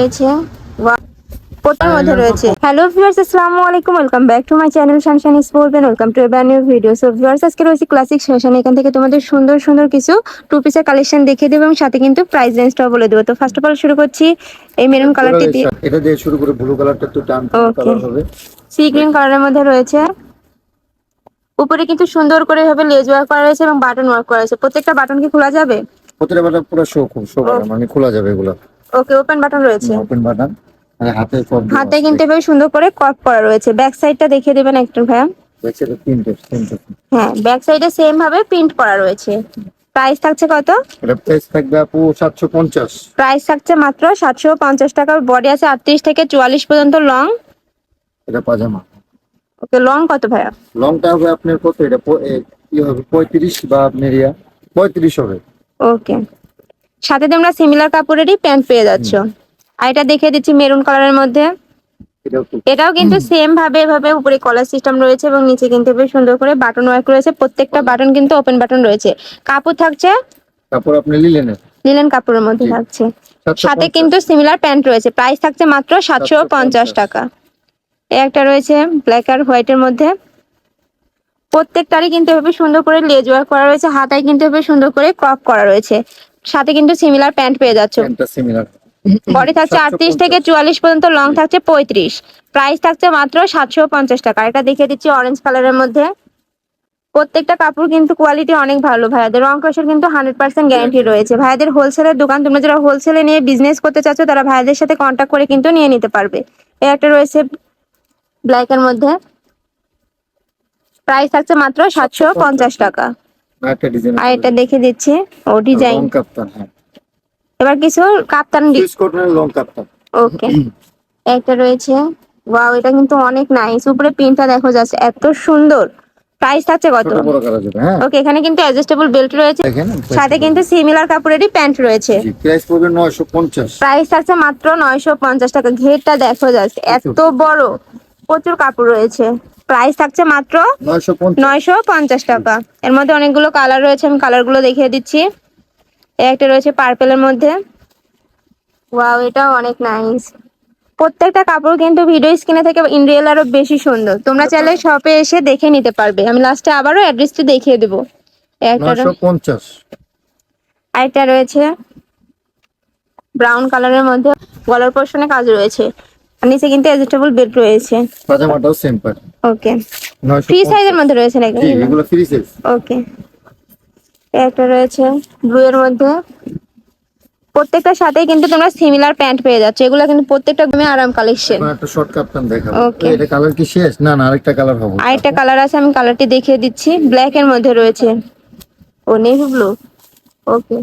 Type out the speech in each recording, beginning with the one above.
রয়েছে। মধ্যে রয়েছে? হ্যালো ভিউয়ার্স আসসালামু আলাইকুম। Welcome back to my channel Shanshan sport and welcome to a new video so viewers আজকে রয়েছে ক্লাসিক এখান থেকে তোমাদের সুন্দর সুন্দর কিছু টু পিসের কালেকশন দেখিয়ে দেবো এবং সাথে কিন্তু প্রাইস রেঞ্জটাও বলে দেবো। তো ফার্স্ট অফ অল শুরু করছি এই মেরুন কালারটি দিয়ে। এটা দিয়ে শুরু করে ব্লু কালারটা একটু টান কালার হবে। সি গ্রিন কালারের মধ্যে রয়েছে। উপরে কিন্তু সুন্দর করে এভাবে লেজ ওয়ার্ক করা রয়েছে এবং বাটন ওয়ার্ক করা রয়েছে। প্রত্যেকটা বাটন কি খোলা যাবে? প্রতিটা বাটন পুরো শো খুব শো মানে খোলা যাবে এগুলো। ওকে ওপেন বাটন রয়েছে। ওপেন বাটন হাতে হাতে কিন্তু এভাবে সুন্দর করে কপ করা রয়েছে। ব্যাক সাইডটা দেখিয়ে দেবেন একটু ভাইয়া। হ্যাঁ ব্যাক সাইডে সেম ভাবে প্রিন্ট করা রয়েছে। প্রাইস থাকছে কত? প্রাইস থাকবে আপু সাতশো পঞ্চাশ। প্রাইস থাকছে মাত্র সাতশো পঞ্চাশ টাকা। বডি আছে আটত্রিশ থেকে চুয়াল্লিশ পর্যন্ত লং এটা পাজামা ওকে লং কত ভাইয়া? লংটা হবে আপনার কত? এটা কি হবে? পঁয়ত্রিশ বা আপনার হবে। ওকে সাথে তোমরা সিমিলার কাপড়েরই প্যান্ট পেয়ে যাচ্ছ। আর এটা দেখিয়ে দিচ্ছি মেরুন কালারের মধ্যে। এটাও কিন্তু সেম ভাবে এভাবে উপরে কলার সিস্টেম রয়েছে এবং নিচে কিন্তু বেশ সুন্দর করে বাটন ওয়ার্ক রয়েছে। প্রত্যেকটা বাটন কিন্তু ওপেন বাটন রয়েছে। কাপড় থাকছে কাপড় আপনি লিলেনের লিলেন কাপড়ের মধ্যে থাকছে। সাথে কিন্তু সিমিলার প্যান্ট রয়েছে। প্রাইস থাকছে মাত্র সাতশো পঞ্চাশ। 750 টাকা। এই একটা রয়েছে ব্ল্যাক আর হোয়াইটের মধ্যে। প্রত্যেকটারই কিন্তু এভাবে সুন্দর করে লেজ ওয়ার্ক করা রয়েছে। হাতায় কিন্তু এভাবে সুন্দর করে ক্রপ করা রয়েছে। সাথে কিন্তু সিমিলার প্যান্ট পেয়ে যাচ্ছ। সিমিলার বডি থাকছে আটত্রিশ থেকে চুয়াল্লিশ পর্যন্ত লং থাকছে পঁয়ত্রিশ। প্রাইস থাকছে মাত্র সাতশো পঞ্চাশ টাকা। এটা দেখিয়ে দিচ্ছি অরেঞ্জ কালারের মধ্যে। প্রত্যেকটা কাপড় কিন্তু কোয়ালিটি অনেক ভালো ভাইয়াদের। রং কষের কিন্তু হান্ড্রেড পার্সেন্ট গ্যারান্টি রয়েছে। ভাইয়াদের হোলসেলের দোকান তোমরা যারা হোলসেলে নিয়ে বিজনেস করতে চাচ্ছ তারা ভাইয়াদের সাথে কন্ট্যাক্ট করে কিন্তু নিয়ে নিতে পারবে। এই একটা রয়েছে ব্ল্যাকের মধ্যে। প্রাইস থাকছে মাত্র সাতশো পঞ্চাশ। টাকা। আর এটা দেখে দিচ্ছি। ও ডিজাইন হ্যাঁ। এবার কিছু কাপ্তান লং কাপ্তান ওকে একটা রয়েছে। ওয়াও এটা কিন্তু অনেক নাইস উপরে প্রিন্টটা দেখো যাচ্ছে এত সুন্দর। প্রাইস থাকছে কত? যাবে হ্যাঁ। ওকে এখানে কিন্তু অ্যাডজাস্টেবল বেল্ট রয়েছে। সাথে কিন্তু সিমিলার কাপড়েরই প্যান্ট রয়েছে। প্রাইস পড়বে থাকছে মাত্র নয়শো পঞ্চাশ টাকা। ঘেরটা দেখো যাচ্ছে এত বড়। প্রচুর কাপড় রয়েছে। প্রাইস থাকছে মাত্র নয়শো পঞ্চাশ। টাকা। এর মধ্যে অনেকগুলো কালার রয়েছে আমি কালারগুলো দেখিয়ে দিচ্ছি। একটা রয়েছে পার্পেলের মধ্যে। ওয়াও এটাও অনেক নাইস। প্রত্যেকটা কাপড় কিন্তু ভিডিও স্ক্রিনে থেকে ইন রিয়েল আরও বেশি সুন্দর। তোমরা চাইলে শপে এসে দেখে নিতে পারবে। আমি লাস্টে আবারও অ্যাড্রেসটি দেখিয়ে দেবো। একটা আরেকটা রয়েছে ব্রাউন কালারের মধ্যে। গলার পোর্শনে কাজ রয়েছে। নিচে কিন্তু অ্যাডজাস্টেবল বেড রয়েছে। পাজামাটাও সেম পার ওকে ফ্রি সাইজের মধ্যে রয়েছে নাকি? জি এগুলো ফ্রি সাইজ ওকে একটা রয়েছে ব্লু এর মধ্যে। প্রত্যেকটার সাথেই কিন্তু তোমরা সিমিলার প্যান্ট পেয়ে যাচ্ছ। এগুলো কিন্তু প্রত্যেকটা তুমি আরাম কালেকশন একটা শর্ট কাপ্তান দেখাবো। Okay. এটা কালার কি শেষ? না না আরেকটা কালার হবে। আরেকটা কালার আছে আমি কালারটি দেখিয়ে দিচ্ছি। ব্ল্যাক এর মধ্যে রয়েছে। ও নেভি ব্লু ওকে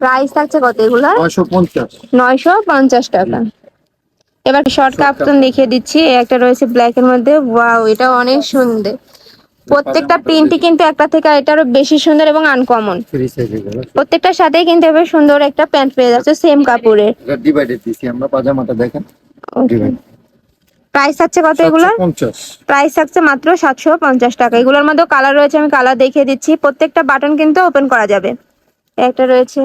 প্রাইস থাকছে কত এগুলো নয়শো পঞ্চাশ। নয়শো পঞ্চাশ টাকা। এবার শর্ট কাপ্তান দেখিয়ে দিচ্ছি। একটা রয়েছে ব্ল্যাক এর মধ্যে। ওয়াও এটা অনেক সুন্দর। প্রত্যেকটা প্রিন্টই কিন্তু একটা থেকে এটারও বেশি সুন্দর এবং আনকমন প্রত্যেকটার সাথেই কিন্তু এবার সুন্দর একটা প্যান্ট পেয়ে যাচ্ছে সেম কাপড়ের। এটা ডিভাইডেড দিছি আমরা পাজামাটা দেখেন। প্রাইস থাকছে কত এগুলো প্রাইস থাকছে মাত্র সাতশো পঞ্চাশ টাকা। এগুলোর মধ্যে কালার রয়েছে আমি কালার দেখিয়ে দিচ্ছি। প্রত্যেকটা বাটন কিন্তু ওপেন করা যাবে। একটা রয়েছে।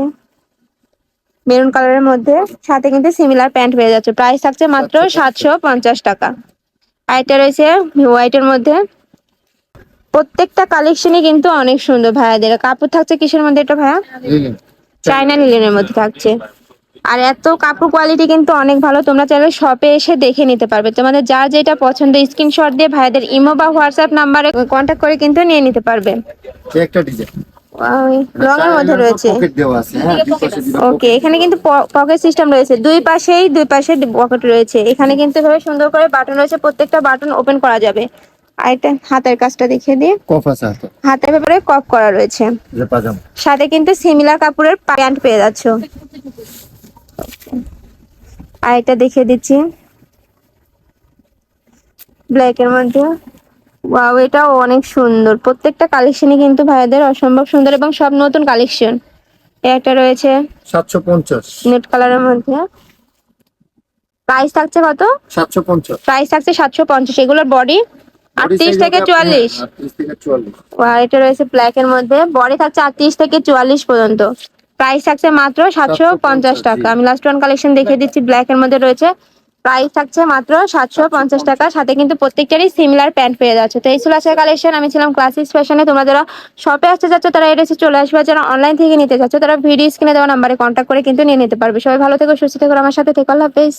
মেরুন কালারের মধ্যে সাথে কিন্তু সিমিলার প্যান্ট পেয়ে যাচ্ছে। প্রাইস থাকছে মাত্র সাতশো পঞ্চাশ টাকা। আর এটা রয়েছে হোয়াইটের মধ্যে। প্রত্যেকটা কালেকশনই কিন্তু অনেক সুন্দর ভাইয়াদের। কাপড় থাকছে কিসের মধ্যে এটা ভাইয়া? চাইনা লিলেনের মধ্যে থাকছে। আর এত কাপড় কোয়ালিটি কিন্তু অনেক ভালো। তোমরা চাইলে শপে এসে দেখে নিতে পারবে। তোমাদের যার যেটা পছন্দ স্ক্রিনশট দিয়ে ভাইদের ইমো বা হোয়াটসঅ্যাপ নাম্বারে কন্ট্যাক্ট করে কিন্তু নিয়ে নিতে পারবে। একটা ডিজাইন রং এর মধ্যে রয়েছে। পকেট দেওয়া আছে হ্যাঁ ওকে এখানে কিন্তু পকেট সিস্টেম রয়েছে। দুই পাশেই দুই পাশে পকেট রয়েছে। এখানে কিন্তু এভাবে সুন্দর করে বাটন রয়েছে। প্রত্যেকটা বাটন ওপেন করা যাবে। আর এটা হাতের কাজটা দেখিয়ে কফ আছে হাতের ব্যাপারে কপ করা রয়েছে। সাথে কিন্তু সিমিলার কাপড়ের প্যান্ট পেয়ে যাচ্ছ। আর এটা দেখিয়ে দিচ্ছি। ব্ল্যাক এর মধ্যে। ওয়াও এটা অনেক সুন্দর। প্রত্যেকটা কালেকশনই কিন্তু ভাইয়াদের অসম্ভব সুন্দর এবং সব নতুন কালেকশন একটা রয়েছে সাতশো পঞ্চাশ। নুট কালারের মধ্যে। প্রাইস থাকছে কত? সাতশো পঞ্চাশ। প্রাইস থাকছে সাতশো পঞ্চাশ। এগুলোর বডি আটত্রিশ থেকে চুয়াল্লিশ। আটত্রিশ থেকে চুয়াল্লিশ। আর এটা রয়েছে ব্ল্যাক এর মধ্যে। বডি থাকছে আটত্রিশ থেকে চুয়াল্লিশ পর্যন্ত। প্রাইস থাকছে মাত্র সাতশো পঞ্চাশ 750 টাকা। আমি লাস্ট ওয়ান কালেকশন দেখিয়ে দিচ্ছি ব্ল্যাক এর মধ্যে রয়েছে। প্রাইস থাকছে মাত্র সাতশো পঞ্চাশ টাকা। সাথে কিন্তু প্রত্যেকটারই সিমিলার প্যান্ট পেয়ে যাচ্ছে। তো এই ছিল আসার কালেকশন আমি ছিলাম ক্লাসিক ফ্যাশনে তোমরা যারা শপে আসতে যাচ্ছ তারা এটা চলে আসবে। যারা অনলাইন থেকে নিতে চাচ্ছ, তারা ভিডিও স্ক্রিনে দেওয়া নাম্বারে কন্ট্যাক্ট করে কিন্তু নিয়ে নিতে পারবে। সবাই ভালো থেকো, সুস্থ থেকো আমার সাথে থেকো। আল্লাহ হাফেজ।